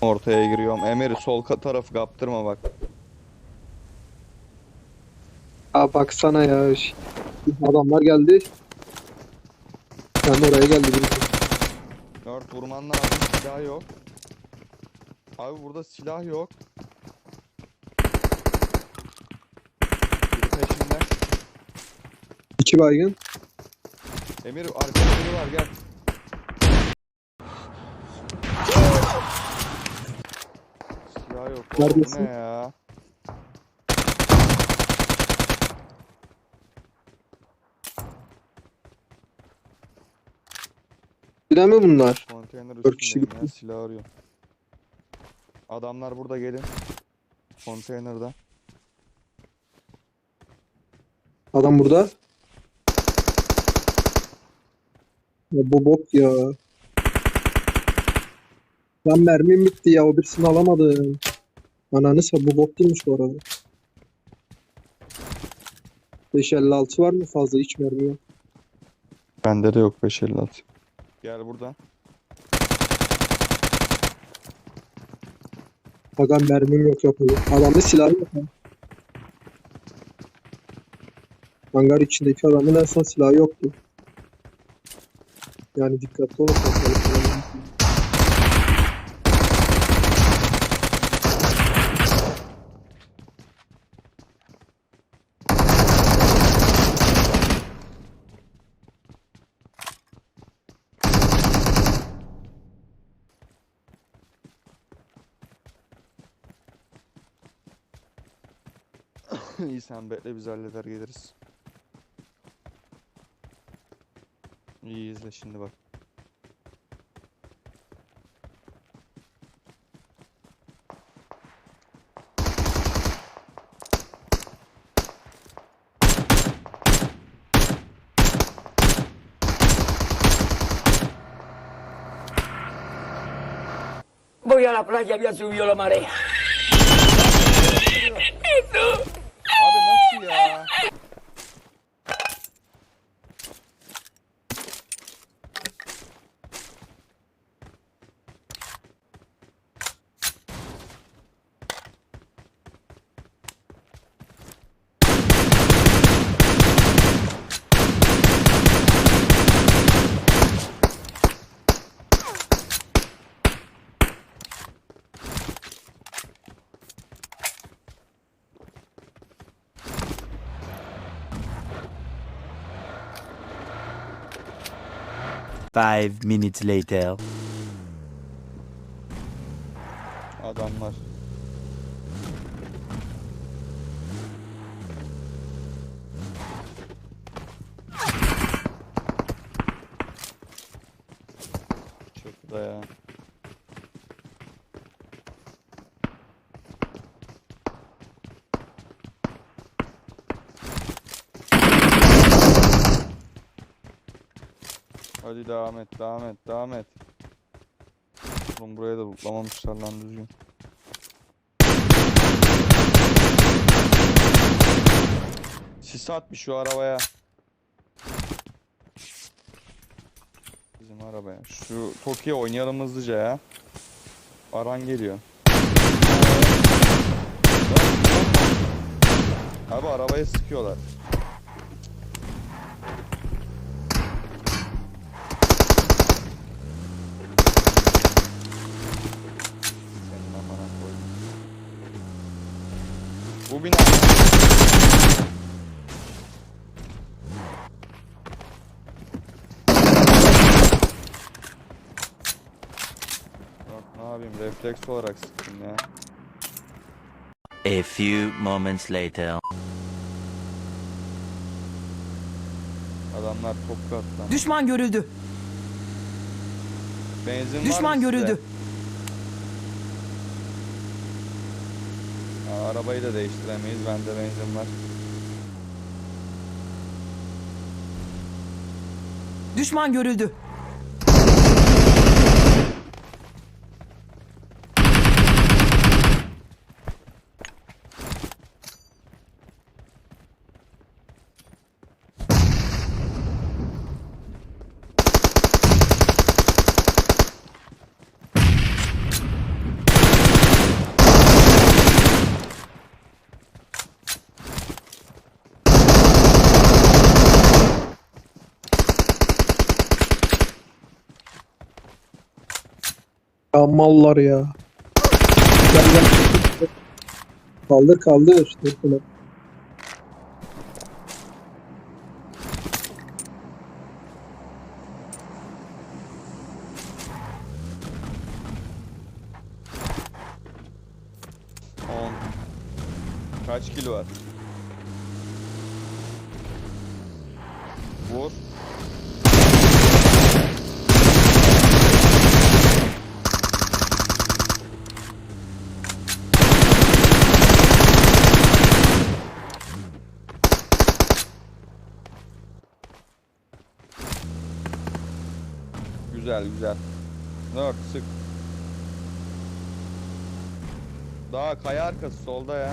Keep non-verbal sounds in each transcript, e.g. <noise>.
Ortaya giriyorum. Emir'i sol tarafı kaptırma bak. Aa baksana ya. Adamlar geldi. Yani oraya geldi. Dört vurman lazım. Silah yok. Abi burada silah yok. Biri peşinde. İki baygın. Emir arkada biri var gel. Silah yok. Oğlum, bu Neredesin? ne ya? De mi bunlar? Konteyner Dört kişi üstündeyim ya gitti. silah arıyorum. Adamlar burada gelin. Konteynerde. Adam burada. Ya bu bot ya. Lan mermim bitti ya. O birisini alamadım. Ananı sa bu bot değilmiş bu arada. 556 var mı fazla hiç mermi yok. Bende de yok 556. Gel buradan. Aga mermim yok yapıyor. Adamda silah yok. ha. Hangar içindeki adamın en son silahı yoktu. Yani dikkatli olun. İyi sen bekle biz halleder geliriz. İyi izle şimdi bak. Voy a la playa, había subido la marea. Abi nasıl ya? Five minutes later. Adamlar. Çok da ya. Hadi devam et, devam et, devam et. Oğlum buraya da lootlamamışlar lan düzgün. Sis atmış şu arabaya. Bizim arabaya. Şu Tokyo oynayalım hızlıca ya. Aran geliyor. Abi arabaya sıkıyorlar. Bu bina. Yok ne yapayım refleks olarak sıktım ya. A few moments later. Adamlar top katlan. Düşman görüldü. Benzin var mı Düşman sizde? görüldü. Aa, arabayı da değiştiremeyiz. Bende benzin var. Düşman görüldü. Ya mallar ya. Gel gel. Kaldır kaldır. Dur. On. Kaç kilo var? Vur. Güzel güzel. Dört sık. Daha kaya arkası solda ya.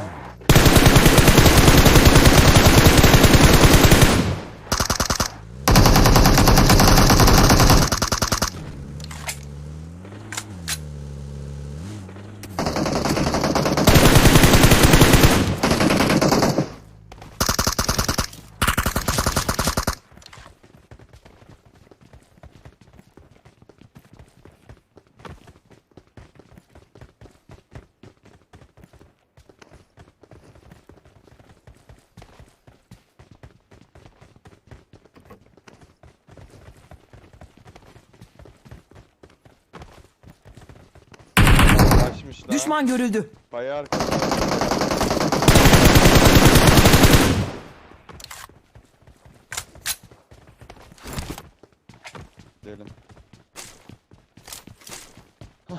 Kaçmış daha. Düşman görüldü. Kaya arkası. Gidelim. <laughs>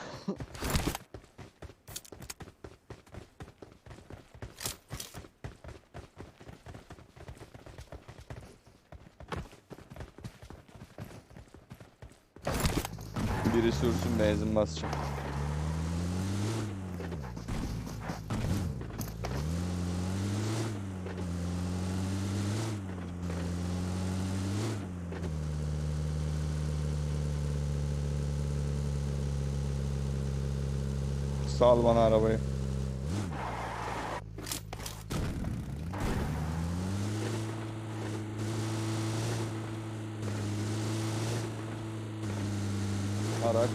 Biri sürsün benzin basacağım. Sal bana arabayı. Araç.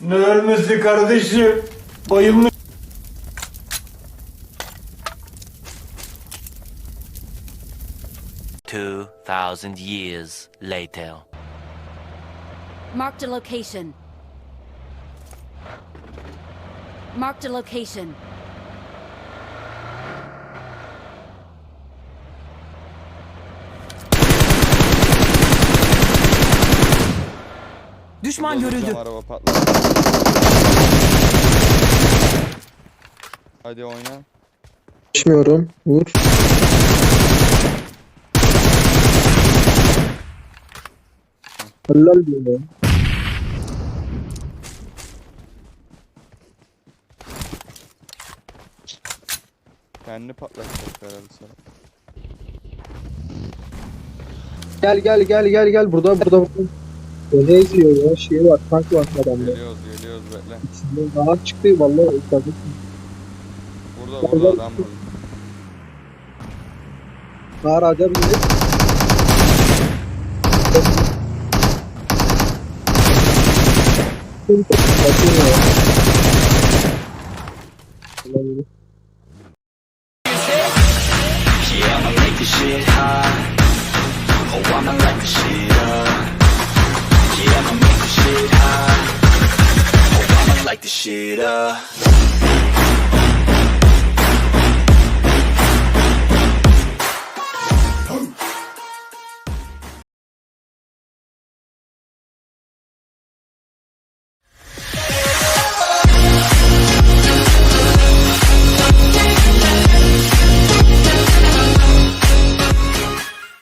Ne ölmesi kardeşim? Bayılmış. Two thousand years later. Marked a location. Marked a location. Düşman görüldü. Araba patladı. Hadi oyna. Geçmiyorum. Vur. Helal diyor ya. Kendi patlatacak herhalde sana. Gel gel gel gel gel burada burada burada. O ne izliyor ya? Şey var, tank var adamda. Geliyoruz geliyoruz bekle. İçinden Daha çıktı vallahi. Burada burada adam burada. Vallahi. Light the shit up.